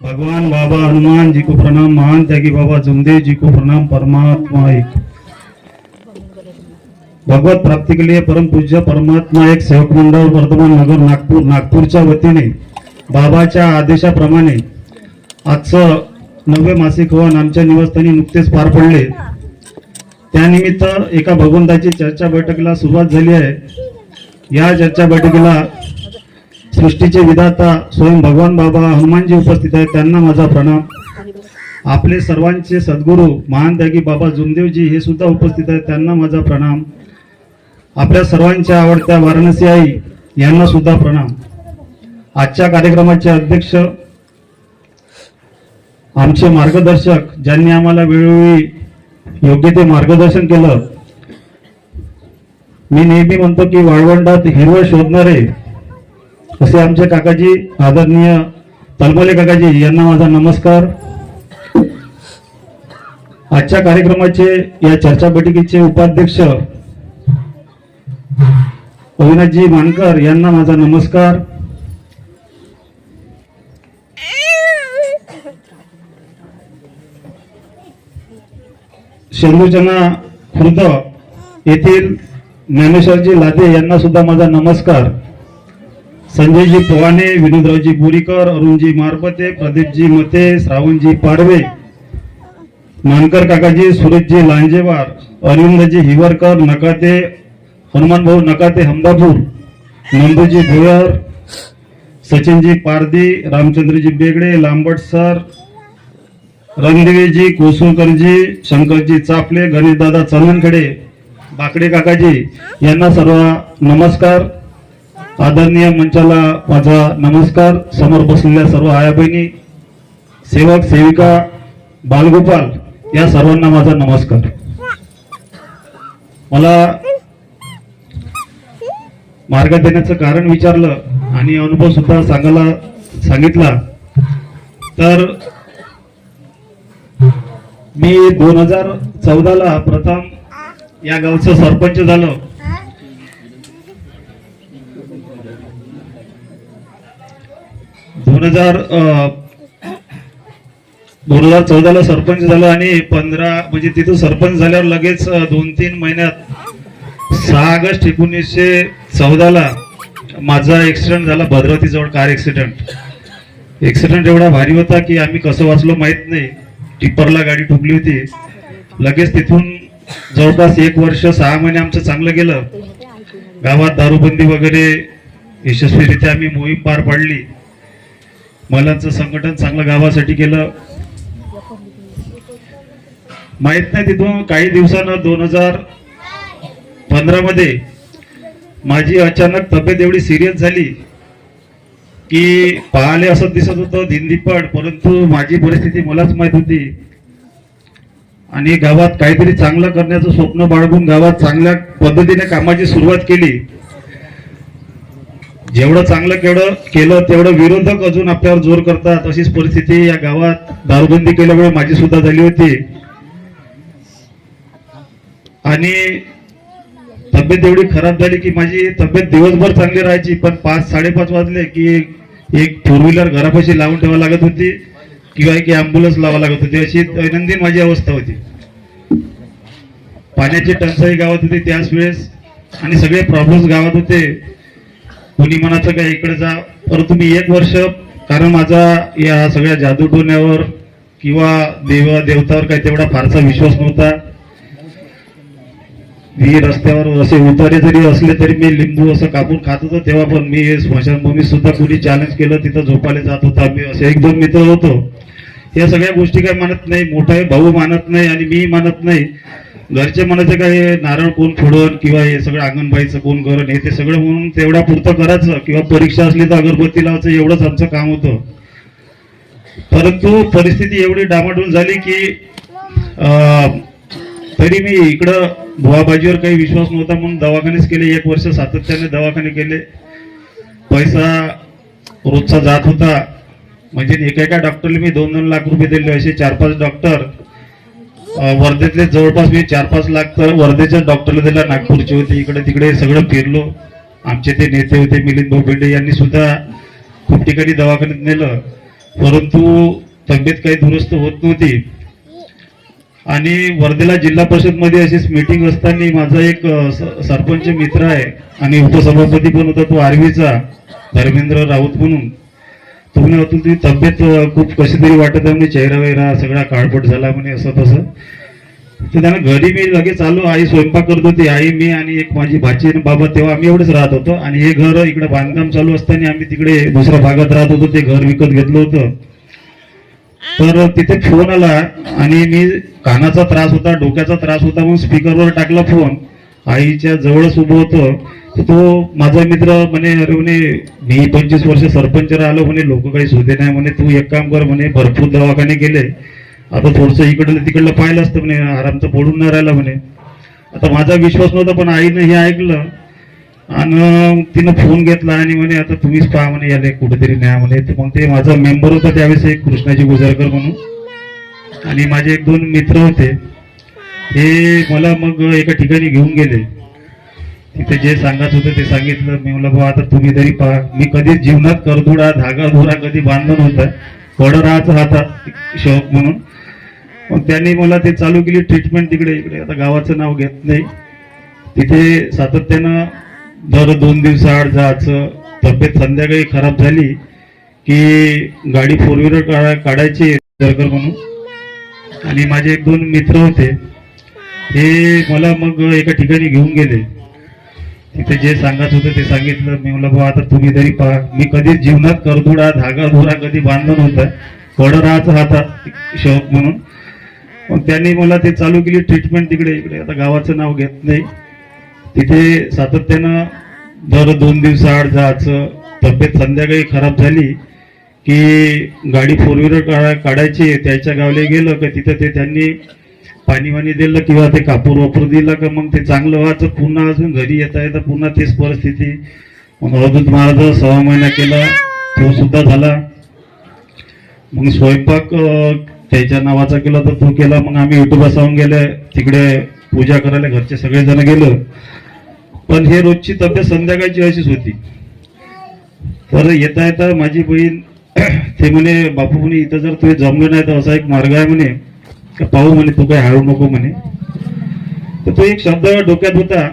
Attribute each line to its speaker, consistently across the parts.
Speaker 1: भगवान बाबा हनुमान जी को प्रणाम महान त्यागी बाबा जुमदेव जी को प्रणाम परमात्मा एक। भगवत प्राप्ति के लिए परम पूज्य परमात्मा एक सेवक मंडळ वर्धमान नगर नागपूर नागपूरच्या वतीने बाबाच्या आदेशाप्रमाणे आजचं नववे मासिक हवन आमच्या निवासस्थानी नुकतेच पार पडले. त्यानिमित्त एका भगवंताची चर्चा बैठकीला सुरुवात झाली आहे. या चर्चा बैठकीला सृष्टीचे विधाता स्वयं भगवान बाबा हनुमानजी उपस्थित आहेत त्यांना माझा प्रणाम. आपले सर्वांचे सद्गुरू महान त्यागी बाबा जुमदेवजी हे सुद्धा उपस्थित आहेत त्यांना माझा प्रणाम. आपल्या सर्वांच्या आवडत्या वाराणसी आई यांना सुद्धा प्रणाम. आजच्या कार्यक्रमाचे अध्यक्ष आमचे मार्गदर्शक ज्यांनी आम्हाला वेळोवेळी योग्य ते मार्गदर्शन केलं मी नेहमी म्हणतो की वाळवंडात हिरवळ शोधणारे असे आमचे काकाजी आदरणीय तलमले काकाजी यांना माझा नमस्कार. आजच्या कार्यक्रमाचे या चर्चा बैठकीचे उपाध्यक्ष अविनाथजी मानकर यांना माझा नमस्कार. शेंदूचना खुर्द येथील ज्ञानेश्वरजी लादे यांना सुद्धा माझा नमस्कार. संजयजी पोवाने विनोदरावजी बोरीकर अरुणजी मारपते प्रदीपजी मते श्रावणजी पाडवे मानकर काकाजी सुरेशजी लांजेवार अरविंदजी हिवरकर नकाते हनुमानभाऊ नकाते हमदापूर नंदूजी भोयर सचिनजी पारदी रामचंद्रजी बेगडे लांबट सर रंगदेवीजी कोसुळकरजी शंकरजी चापले गणेशदादा चंदनखेडे बाकडे काकाजी यांना सर्व नमस्कार. आदरणीय मंचाला माझा नमस्कार. समोर बसलेल्या सर्व आया बहिणी सेवक सेविका बालगोपाल या सर्वांना माझा नमस्कार. मला मार्ग देण्याचं कारण विचारलं आणि अनुभव सुद्धा सांगायला सांगितला. तर मी दोन हजार चौदाला प्रथम या गावचं सरपंच झालो. दोन हजार दोन हजार चौदाला सरपंच झालो आणि पंधरा म्हणजे तिथून सरपंच झाल्यावर लगेच दोन तीन महिन्यात सहा ऑगस्ट एकोणीसशे चौदाला माझा ॲक्सिडेंट झाला भद्रावतीजवळ कार ॲक्सिडेंट ॲक्सिडेंट एवढा भारी होता की आम्ही कसं वाचलो माहीत नाही. टिप्परला गाडी ठोकली होती. लगेच तिथून जवळपास एक वर्ष सहा महिने आमचं चांगलं गेलं. गावात दारूबंदी वगैरे यशस्वीरित्या आम्ही मोहीम पार पाडली. महिलांचं संघटन चांगलं गावासाठी केलं. माहीत नाही तिथून काही दिवसानं दोन हजार पंधरामध्ये माझी अचानक तब्येत एवढी सिरियस झाली की पाहाले असं दिसत होतं धिंदीपण परंतु माझी परिस्थिती मलाच माहीत होती. आणि गावात काहीतरी चांगलं करण्याचं स्वप्न बाळगून गावात चांगल्या पद्धतीने कामाची सुरुवात केली. जेवढं चांगलं केवढं केलं तेवढं विरोधक अजून आपल्यावर जोर करतात. अशीच परिस्थिती या गावात दारूबंदी केल्यामुळे माझी सुद्धा झाली होती. आणि तब्येत एवढी खराब झाली की माझी तब्येत दिवसभर चांगली राहायची पण पाच साडेपाच वाजले की एक फोर व्हीलर घरापाशी लावून ठेवा लागत होती किंवा एक ॲम्ब्युलन्स लावा लागत होती. अशी दैनंदिन माझी अवस्था होती. पाण्याची टंचाई गावात होती त्याच वेळेस आणि सगळे प्रॉब्लेम्स गावात होते. कोणी म्हणायचं काय इकडे जा. परंतु मी एक वर्ष कारण माझा या सगळ्या जादू जादूटोण्यावर किंवा देव देवतावर काही तेवढा फारसा विश्वास नव्हता. मी रस्त्यावर असे उतारे जरी असले तरी मी लिंबू असं कापून खात होतो तेव्हा पण मी हे स्मशानभूमी सुद्धा कोणी चॅलेंज केलं तिथं झोपायला जात होता मी असे एक दोन मित्र होतो. या सगळ्या गोष्टी काही मानत नाही मोठा भाऊ मानत नाही आणि मी मानत नाही. घरचे म्हणायचे काय हे नारळ कोण फोडन किंवा हे सगळं अंगणबाईचं कोण करण? हे ते सगळं म्हणून तेवढा पुरतं करायचं किंवा परीक्षा असली तर अगरबत्ती लावायचं एवढंच आमचं काम होतं. परंतु परिस्थिती एवढी डामाडून झाली की तरी मी इकडं भुवाबाजीवर काही विश्वास नव्हता म्हणून दवाखानेच केले. एक वर्ष सातत्याने दवाखाने केले. पैसा रोजचा जात होता. म्हणजे एका एका डॉक्टरला मी दोन दोन लाख रुपये दिले असे चार पाच डॉक्टर. वर्धेतले जवळपास म्हणजे मी चार पाच लाख तर वर्धेच्या डॉक्टरला दिला नागपूरचे होते इकडे तिकडे सगळं फिरलो. आमचे ते नेते होते मिलिंद भोपेंडे यांनी सुद्धा खूप ठिकाणी दवाखान्यात नेलं. परंतु तब्येत काही दुरुस्त होत नव्हती. आणि वर्धेला जिल्हा परिषदमध्ये अशीच मीटिंग असताना माझा एक सरपंच मित्र आहे आणि उपसभापती पण होता तो आर्वीचा धर्मेंद्र राऊत म्हणून. तुम्ही म्हणे अतुल तब्येत खूप कशी तरी वाटत आहे म्हणजे चेहरा वेहरा सगळा काळपट झाला म्हणे असं तसं. तर त्यांना घरी मी लगेच आलो आई स्वयंपाक करत होती आई मी आणि एक माझी भाची आणि बाबा तेव्हा आम्ही एवढेच राहत होतो. आणि हे घर इकडे बांधकाम चालू असताना आम्ही तिकडे दुसऱ्या भागात राहत होतो ते घर विकत घेतलं होतं. तर तिथे फोन आला आणि मी कानाचा त्रास होता डोक्याचा त्रास होता म्हणून स्पीकरवर टाकला फोन. आईच्या जवळच उभं होतं. तो माझा मित्र म्हणे अरे म्हणे मी पंचवीस वर्ष सरपंच राहिलो म्हणे लोक काही सुधे नाही म्हणे तू एक काम कर म्हणे भरपूर दवाखाने गेले. आता थोडंसं इकडलं तिकडलं पाहिलं असतं म्हणे आरामचं तर पडून नाही राहिला म्हणे. आता माझा विश्वास नव्हता पण आईनं हे ऐकलं. आणि तिनं फोन घेतला आणि म्हणे आता तुम्हीच पहा म्हणे याले कुठेतरी न्या म्हणे. तर मग ते माझा मेंबर होता त्यावेळेस एक कृष्णाजी गुजरकर म्हणून. आणि माझे एक दोन मित्र होते. हे मला मग एका ठिकाणी घेऊन गेले. तिथे जे सांगायचं होतं ते सांगितलं. मी म्हणलं बाबा आता तुम्ही तरी पहा. मी कधी जीवनात करदुडा धागा धुरा कधी बांधला नव्हता. कड राहायचं हातात शौक म्हणून. मग त्यांनी मला ते चालू केली. ट्रीटमेंट तिकडे इकडे. आता गावाचं नाव घेत नाही. तिथे सातत्यानं दर दोन दिवसाआड जायचं. तब्येत संध्याकाळी खराब झाली की गाडी फोर व्हीलर काढा काढायची दरकर म्हणून. आणि माझे एक दोन मित्र होते. हे मला मग एका ठिकाणी घेऊन गेले. तिथे जे सांगत होतं ते सांगितलं. मी म्हणलं बाबा आता तुम्ही तरी पहा. मी कधी जीवनात करदुडा धागा धुरा कधी बांधला नव्हता. कड राहायचं हातात शौक म्हणून. मग त्यांनी मला ते चालू केली ट्रीटमेंट तिकडे इकडे. आता गावाचं नाव घेत नाही. तिथे सातत्यानं दर दोन दिवसाआड जायचं. तब्येत संध्याकाळी खराब झाली की गाडी फोर व्हीलर काढायची. त्याच्या गावले गेलं का तिथं ते त्यांनी पाणी वाणी दिलं किंवा ते कापूर वापूर दिलं का मग ते चांगलं व्हायचं. पुन्हा अजून घरी येता येतं पुन्हा तीच परिस्थिती. मग अवधूत महाराज सहा महिना केला तो सुद्धा झाला. मग स्वयंपाक त्याच्या नावाचा केला तर तो केला. मग आम्ही युट्यूब जाऊन गेले. तिकडे पूजा करायला घरचे सगळेजण गेलो. पण हे रोजची तब्येत संध्याकाळची अशीच होती. तर येता येता माझी बहीण ते म्हणे बापू म्हणे इथं जर तुम्ही जमलं नाही तर असा एक मार्ग आहे म्हणे. का पाहू म्हणे तू काही हारू नको म्हणे. तर तो एक शब्द डोक्यात होता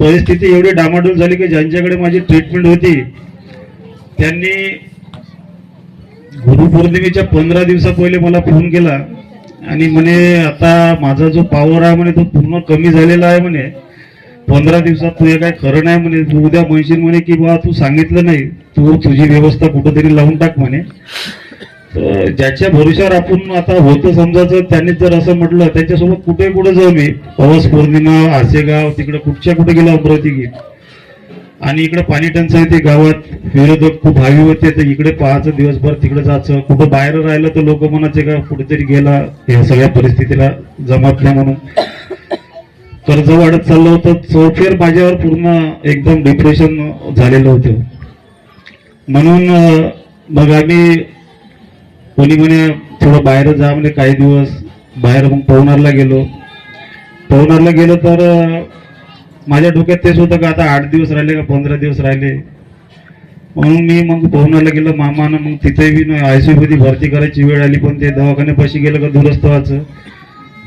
Speaker 1: परिस्थिती एवढी डामाडोल झाली की ज्यांच्याकडे माझी ट्रीटमेंट होती त्यांनी गुरुपौर्णिमेच्या पंधरा दिवसा पहिले मला फोन केला आणि म्हणे आता माझा जो पॉवर आहे म्हणे तो पूर्ण कमी झालेला आहे म्हणे. पंधरा दिवसात तुझे काय खरं नाही म्हणे तू उद्या म्हणशील म्हणे की बा तू सांगितलं नाही तू तुझी व्यवस्था कुठंतरी लावून टाक म्हणे. ज्याच्या भरोश्यावर आपण आता होतं समजायचं त्यांनी जर असं म्हटलं त्याच्यासोबत कुठे कुठे जाऊ मी? पवस पौर्णिमा आसेगाव तिकडे कुठच्या कुठे गेला अमरावती गीत? आणि इकडे पाणी टंचाई ते गावात विरोधक खूप हावी होते तर इकडे पाहायचं दिवसभर तिकडे जायचं. कुठं बाहेर राहिलं तर लोक म्हणायचे का कुठेतरी गेला या सगळ्या परिस्थितीला जमत नाही म्हणून. कर्ज वाढत चाललं होतं चौफेर माझ्यावर पूर्ण एकदम डिप्रेशन झालेलं होतं. म्हणून मग आम्ही कोणी म्हणे थोडं बाहेर जा म्हणे काही दिवस. बाहेर मग पवनारला गेलो. पवनारला गेलो तर माझ्या डोक्यात तेच होतं का आता आठ दिवस राहिले का पंधरा दिवस राहिले? म्हणून मी मग पवनारला गेलो. मामानं मग तिथे बी आयसीयू मध्ये भरती करायची वेळ आली पण ते दवाखान्यापाशी गेलं का दुरुस्त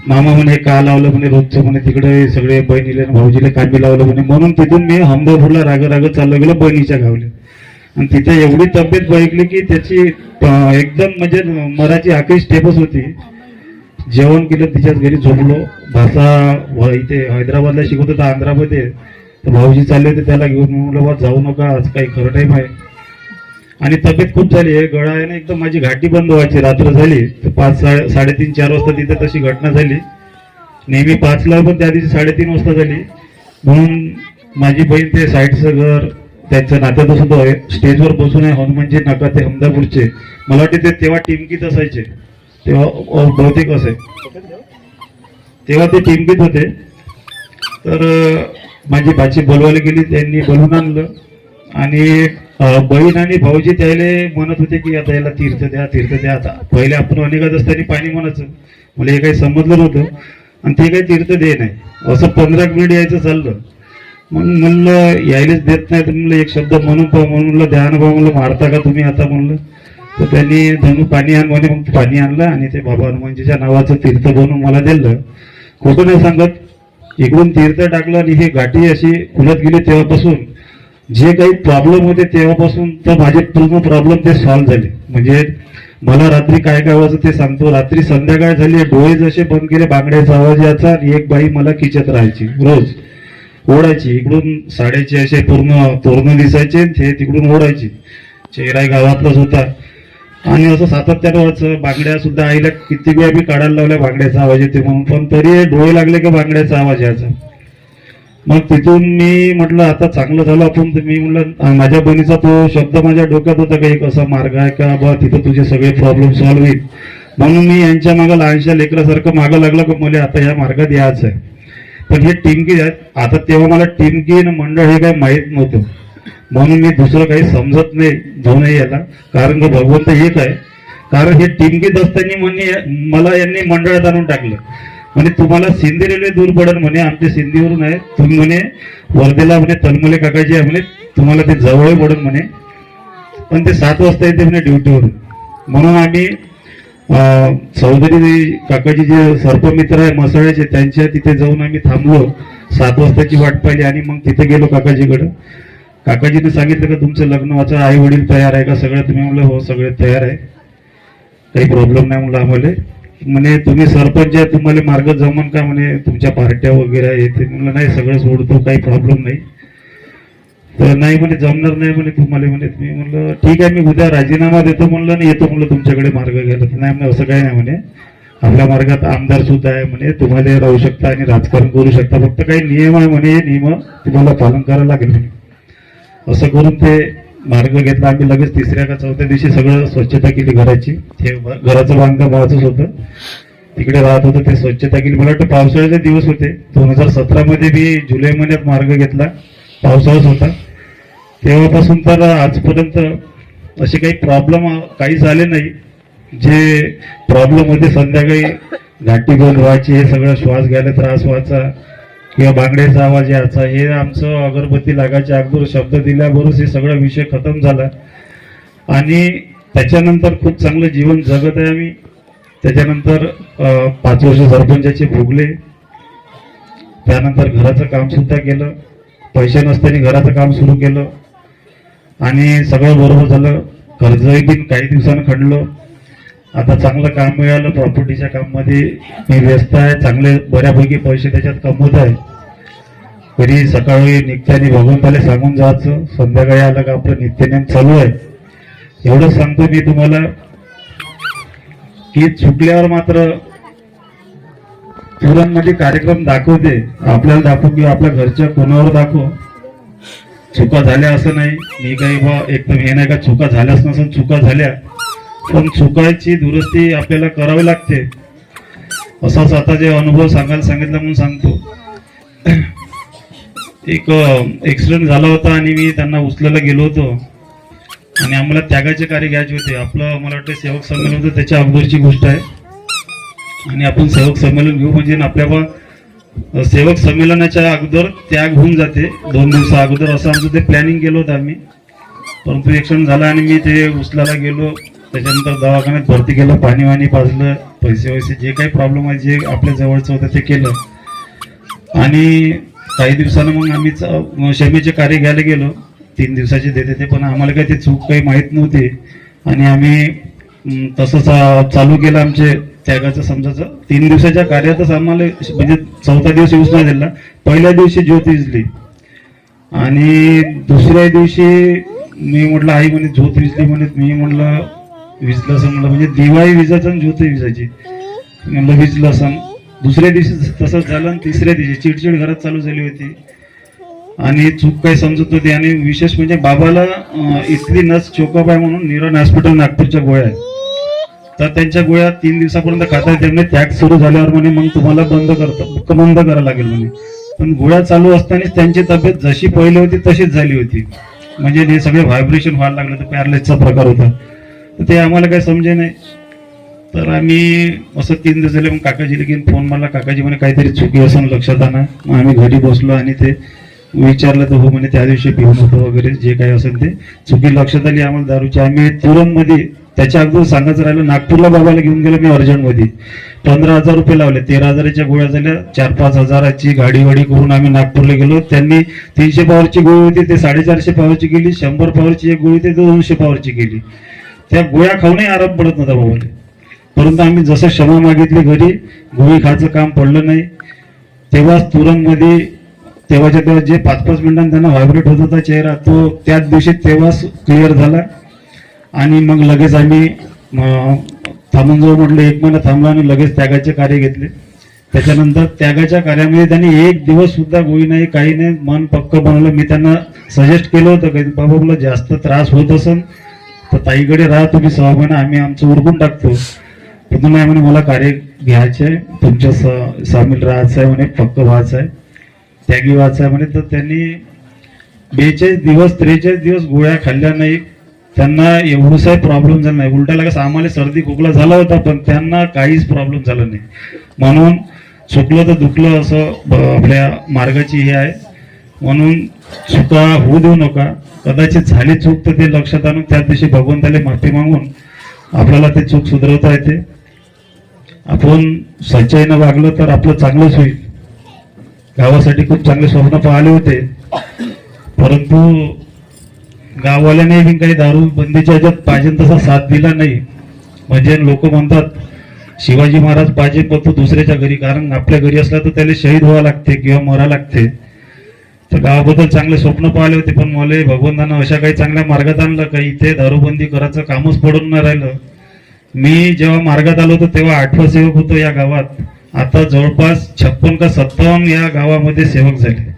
Speaker 1: मामा म्हणे का लावलं म्हणे रोजचं म्हणे तिकडे सगळे बहिणीले आणि भाऊजीले कामी लावलं म्हणे. म्हणून तिथून मी हमदापूरला राग राग चाललो गेलो बहिणीच्या गावले. आणि तिथे एवढी तब्येत बघितली की त्याची एकदम म्हणजे मराठी आखरी स्टेपच होती. जेवण केलं तिच्याच घरी झोपलो. भाषा इथे हैदराबादला शिकवत होता आंध्रामध्ये. तर भाऊजी चालले होते त्याला घेऊन. म्हणलं बा जाऊ नका आज काही खरं टाईम आहे. आणि तब्येत खूप झाली. आहे गळा आहे ना एकदम माझी घाटी बंद व्हायची. रात्र झाली. तर पाच साडे साडेतीन चार वाजता तिथे तशी घटना झाली. नेहमी पाचला पण त्या दिवशी साडेतीन वाजता झाली. म्हणून माझी बहीण ते साईडचं घर त्यांच्या नात्यात सुद्धा आहे स्टेजवर बसून आहे हनुमानजी म्हणजे नका ते हमदापूरचे मला वाटते ते तेव्हा टिमकीत असायचे. तेव्हा बहुतेक असे. तेव्हा ते टिमकीत होते. तर माझी भाची बोलवायला गेली त्यांनी बोलवून आणलं. आणि बहीण आणि भाऊजी त्याला म्हणत होते की आता याला तीर्थ द्या तीर्थ द्या. आता पहिले आपण अनेकत असताना पाणी म्हणायचं. मला हे काही समजलं नव्हतं. आणि ते काही तीर्थ दे नाही. असं पंधरा मिनिट यायचं चाललं. म्हणून म्हणलं यायलाच देत नाही तर म्हणलं एक शब्द म्हणून पहा म्हणून म्हणलं ध्यान म्हणलं मारता का तुम्ही आता म्हणलं? तर त्यांनी धनु पाणी आण म्हणे मग पाणी आणलं आणि ते बाबा हनुमानजीच्या नावाचं तीर्थ बनवून मला दिलं. खोटं नाही सांगत. इकडून तीर्थ टाकलं आणि ही गाठी अशी खुलत गेली तेव्हापासून. जे काही प्रॉब्लेम होते तेव्हापासून तर माझे पूर्ण प्रॉब्लेम ते सॉल्व्ह झाले. म्हणजे मला रात्री काय काय व्हायचं ते सांगतो. रात्री संध्याकाळ झाली डोळे जसे बंद केले बांगड्याचा आवाज याचा आणि एक बाई मला किचत राहायची रोज. ओढायची इकडून साड्याचे असे पूर्ण तोरण दिसायचे ते तिकडून ओढायची. चेहरा गावातलाच होता. आणि असं सातत्यानं व्हायचं बांगड्या सुद्धा आईला किती वेळा मी काढायला लावल्या बांगड्याचा आवाज येते म्हणून. पण तरी डोळे लागले का बांगड्याचा आवाज यायचा? मग तिथून मी म्हटलं आता चांगलं झालं आपण. तर मी म्हटलं माझ्या बहिणीचा तो शब्द माझ्या डोक्यात होता का? एक असा मार्ग आहे का? बा तिथं तुझे सगळे प्रॉब्लेम सॉल्व्ह होईल. म्हणून मी यांच्या मागं लहानशा लेकरासारखं मागं लागलं की मला आता या मार्गात यायचं आहे. पण हे टिमकी आहेत आता तेव्हा मला टिमकी आणि मंडळ हे काही माहीत नव्हतं. म्हणून मी दुसरं काही समजत नाही जाऊ नये याला. कारण की भगवंत एक आहे. कारण हे टिमकीत असताना म्हणे मला यांनी मंडळात आणून टाकलं. म्हणे तुम्हाला सिंधी रेल्वे दूर पडेल म्हणे आमच्या सिंधीवरून आहे. तुम्ही म्हणे वर्धेला म्हणे तन्मले काकाजी आहे म्हणे तुम्हाला ते जवळ पडेल म्हणे. पण ते सात वाजता येते म्हणे ड्युटीवरून म्हणून आम्ही अं, चौधरी काकाजी जे सर्पमित्र आहे मसाळ्याचे त्यांच्या तिथे जाऊन आम्ही थांबलो. सात वाजताची वाट पाहिली आणि मग तिथे गेलो काकाजीकडं. काकाजीने सांगितलं का तुमचं लग्न वाचा आई वडील तयार आहे का? सगळं तुम्ही म्हणलं हो सगळे तयार आहे. काही प्रॉब्लेम नाही म्हणलं आम्हाला. म्हणे तुम्ही सरपंच आहे तुम्हाला मार्ग जमन का म्हणे तुमच्या पार्ट्या वगैरे येते म्हणलं नाही सगळं सोडतो काही प्रॉब्लेम नाही. तर नाही म्हणे जमणार नाही म्हणे तुम्हाला म्हणे तुम्ही म्हणलं ठीक आहे मी उद्या राजीनामा देतो म्हणलं आणि येतो म्हणलं तुमच्याकडे मार्ग घ्यायला. तर नाही म्हणे असं काही नाही म्हणे. आपल्या मार्गात आमदार सुद्धा आहे म्हणे तुम्हाला राहू शकता आणि राजकारण करू शकता. फक्त काही नियम आहे म्हणे हे नियम तुम्हाला पालन करायला लागेल म्हणे. असं करून ते मार्ग घेतला. आम्ही लगेच तिसऱ्या का चौथ्या दिवशी सगळं स्वच्छता केली घराची. ते घराचं बांधकाम व्हायचंच होतं. तिकडे राहत होतं ते स्वच्छता केली. मला वाटतं पावसाळ्याचे दिवस होते. दोन हजार सतरा मध्ये मी जुलै महिन्यात मार्ग घेतला. पावसाळाच होता. तेव्हापासून तर आजपर्यंत असे काही प्रॉब्लेम काही झाले नाही. जे प्रॉब्लेम होते संध्याकाळी घाटी बंद व्हायची हे सगळं श्वास घ्यायला त्रास व्हायचा किंवा बांगड्याचा आवाज यायचा हे आमचं अगरबत्ती लागायच्या अगोदर शब्द दिल्याबरोबर हे सगळा विषय खतम झाला. आणि त्याच्यानंतर खूप चांगलं जीवन जगत आहे आम्ही. त्याच्यानंतर पाच वर्ष सरपंचाचे भोगले. त्यानंतर घराचं कामसुद्धा केलं. पैसे नसताना घराचं काम सुरू केलं. आणि सगळं बरोबर झालं. कर्जही बिन काही दिवसानं खडलं. आता चांगलं काम मिळालं प्रॉपर्टीच्या काममध्ये. मी व्यस्त आहे. चांगले बऱ्यापैकी पैसे त्याच्यात कमवत आहे. तरी सकाळी निघताना भगवंताला सांगून जायचं. संध्याकाळी आलं का आपलं नित्यनेम चालू आहे. एवढंच सांगतो मी तुम्हाला की चुकल्यावर मात्रमध्ये कार्यक्रम दाखवते. आपल्याला दाखवू किंवा आपल्या घरच्या कोणावर दाखव. चुका झाल्या असं नाही. मी काही बा एकदम हे नाही का चुका झाल्याच नसून चुका झाल्या. पण चुकायची दुरुस्ती आपल्याला करावी लागते. असाच आता जे अनुभव सांगायला सांगितलं म्हणून सांगतो. एक ॲक्सिडेंट झाला होता आणि मी त्यांना उचलायला गेलो होतो. आणि आम्हाला त्यागाचे कार्य घ्यायचे होते. आपलं मला वाटतं सेवक संमेलन होतं त्याच्या अगोदरची गोष्ट आहे. आणि आपण सेवक संमेलन घेऊ म्हणजे आपल्या बा सेवक संमेलनाच्या अगोदर त्याग होऊन जाते. दोन दिवसा अगोदर असं आमचं ते प्लॅनिंग केलं होतं आम्ही. परंतु ऍक्सिडेंट झाला आणि मी ते उचलायला गेलो. त्याच्यानंतर दवाखान्यात भरती केलं पाणी वाणी पाजलं पैसे वैसे जे काही प्रॉब्लेम आहे जे आपल्या जवळचं होतं ते केलं. आणि काही दिवसानं मग आम्ही च- क्षमेचे कार्य घ्यायला गेलो. तीन दिवसाचे देते ते पण आम्हाला काही ते चूक काही माहीत नव्हती. आणि आम्ही तसंच चालू केलं आमचे त्यागाचं समजायचं. तीन दिवसाच्या कार्यातच आम्हाला म्हणजे चौथा दिवस यूज नाही दिला. पहिल्या दिवशी ज्योत विजली आणि दुसऱ्या दिवशी मी म्हटलं आई म्हणे ज्योत विजली म्हणे. मी म्हटलं विजलं असं म्हटलं. म्हणजे दिवाळी विजायचं आणि ज्योत विजायची म्हणलं विजलं असं. दुसऱ्या दिवशी तसंच झालं आणि तिसऱ्या दिवशी चिडचिड घरात चालू झाली होती. आणि चूक काही समजत होती आणि विशेष म्हणजे बाबाला इथली नस चोकअप आहे म्हणून निरण हॉस्पिटल नागपूरच्या गोळ्या आहेत. तर त्यांच्या गोळ्या तीन दिवसापर्यंत खाता येते म्हणे त्याग सुरू झाल्यावर म्हणे मग तुम्हाला बंद करता बंद करावं लागेल म्हणे. पण गोळ्या चालू असतानाच त्यांची तब्येत जशी पहिली होती तशीच झाली होती. म्हणजे हे सगळे व्हायब्रेशन व्हायला लागलं तर पॅरलेसचा प्रकार होता. तर ते आम्हाला काही समजे नाही. तर आम्ही असं तीन दिवस झाले मग काकाजीला घेऊन फोन मारला. काकाजी म्हणे काहीतरी चुकी असं लक्षात आणा मग आम्ही घरी बसलो आणि ते विचारलं तर हो म्हणे त्या दिवशी पिऊन होतं वगैरे जे काही असेल ते. चुकी लक्षात आली आम्हाला दारूची आम्ही तुरंत मध्ये त्याच्या अगोदर सांगायचं राहिलं नागपूरला बाबाला घेऊन गेलो मी अर्जंटमध्ये. पंधरा हजार रुपये लावले तेरा हजाराच्या गोळ्या झाल्या चार पाच हजाराची गाडी वाडी करून आम्ही नागपूरला गेलो. त्यांनी तीनशे पॉवरची गोळी होती ते साडेचारशे पॉवरची गेली शंभर पॉवरची एक गोळी ते दोनशे पॉवरची गेली. त्या गोळ्या खाऊनही आराम पडत नव्हता बाबाला परंतु आम्ही जसं क्षमा मागितली घरी गोळी खायचं काम पडलं नाही. तेव्हाच तुरंगमध्ये तेव्हाच्या तेव्हा जे पाच पाच मिनिटांनी त्यांना व्हायब्रेट होत होता चेहरा तो त्याच दिवशी तेव्हाच क्लिअर झाला. आणि मग लगेच आम्ही थांबून जाऊ म्हटलं एक महिना थांबला आणि लगेच त्यागाचे कार्य घेतले. त्याच्यानंतर त्यागाच्या कार्यामध्ये त्यांनी एक दिवस सुद्धा गोळी नाही काही नाही मन पक्क बनवलं. मी त्यांना सजेस्ट केलं होतं की बाबा मला जास्त त्रास होत असेल तर ताईकडे राहा तुम्ही सहा महिना आम्ही आमचं उरकून टाकतो. तिथून नाही म्हणे मला कार्य घ्यायचे आहे तुमच्या स- सामील राहायचं आहे म्हणे पक्क व्हायचं आहे त्यागी व्हायचं आहे म्हणे. तर त्यांनी बेचाळीस दिवस त्रेचाळीस दिवस गोळ्या खाल्ल्या नाही. त्यांना एवढंसाही प्रॉब्लेम झाला नाही. उलटा लगेच आम्हाला सर्दी खोकला झाला होता पण त्यांना काहीच प्रॉब्लेम झाला नाही. म्हणून चुकलं तर दुखलं असं ब- आपल्या मार्गाची हे आहे. म्हणून चुका होऊ देऊ नका. कदाचित झाली चूक तर ते लक्षात आणून त्याच दिवशी भगवंताला माफी मागून आपल्याला ते चूक सुधारवता येते. आपण सच्चाईनं वागलं तर आपलं चांगलंच होईल. गावासाठी खूप चांगले स्वप्न पाहिले होते. परंतु गाववाल्याने बी काही दारू बंदीच्या ह्याच्यात पाहिजे तसा साथ दिला नाही. म्हणजे लोक म्हणतात शिवाजी महाराज पाहिजे पडतो दुसऱ्याच्या घरी कारण आपल्या घरी असला तर त्याला शहीद व्हावं लागते किंवा मरा लागते. तर गावाबद्दल चांगले स्वप्न पाहिले होते पण मला भगवंतानं अशा काही चांगल्या मार्गात आणलं काही इथे दारूबंदी करायचं कामच पडून नाही राहिलं. मी जेव्हा मार्गात आलो होतो तेव्हा आठवा सेवक होतो या गावात. आता जवळपास छप्पन का सत्तावन्न या गावामध्ये सेवक झाले.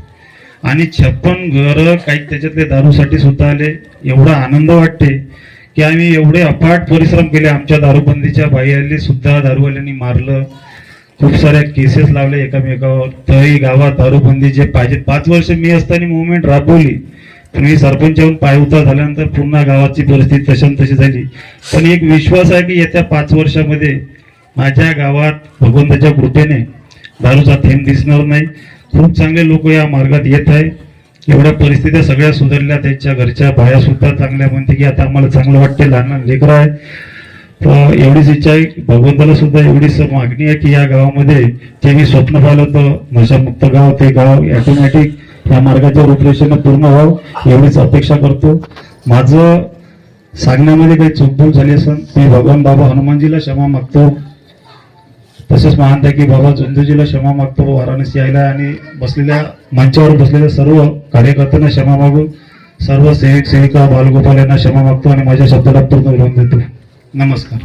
Speaker 1: आणि छप्पन घर काही त्याच्यातले दारूसाठी सुद्धा आले. एवढा आनंद वाटते की आम्ही एवढे अफाट परिश्रम केले. आमच्या दारूबंदीच्या बाह्याली सुद्धा दारूवाल्यांनी मारलं. खूप साऱ्या केसेस लावले एकामेकावर. तरी गावात दारूबंदी जे पाहिजे. पाच वर्ष मी असताना मुवमेंट राबवली. पण मी सरपंच पायउतार झाल्यानंतर पुन्हा गावाची परिस्थिती तशी तशी झाली. पण एक विश्वास आहे की येत्या पाच वर्षामध्ये माझ्या गावात भगवंताच्या कृपेने दारूचा थेंब दिसणार नाही. खूप चांगले लोक या मार्गात येत आहे. एवढ्या परिस्थित्या सगळ्या सुधारल्या त्यांच्या घरच्या बाया सुद्धा चांगल्या म्हणते की आता आम्हाला चांगलं वाटते लहान लेकर लेकरं आहे तर एवढीच इच्छा आहे. भगवंताला सुद्धा एवढीच मागणी आहे की या गावामध्ये जे मी स्वप्न पाहिलं होतं नशामुक्त गाव ते गाव ऑटोमॅटिक या मार्गाच्या रूपरेषेनं पूर्ण व्हावं एवढीच अपेक्षा करतो. माझं सांगण्यामध्ये काही चूकभूल झाली असेल मी भगवान बाबा हनुमानजीला क्षमा मागतो. तसेच महानता की बाबा झुंजूजीला क्षमा मागतो वाराणसी यायला आणि बसलेल्या मंचावर बसलेल्या सर्व कार्यकर्त्यांना क्षमा मागून सर्व सेविक सेविका बालगोपाल यांना क्षमा मागतो आणि माझ्या शब्दाला पूर्ण विराम देतो. नमस्कार.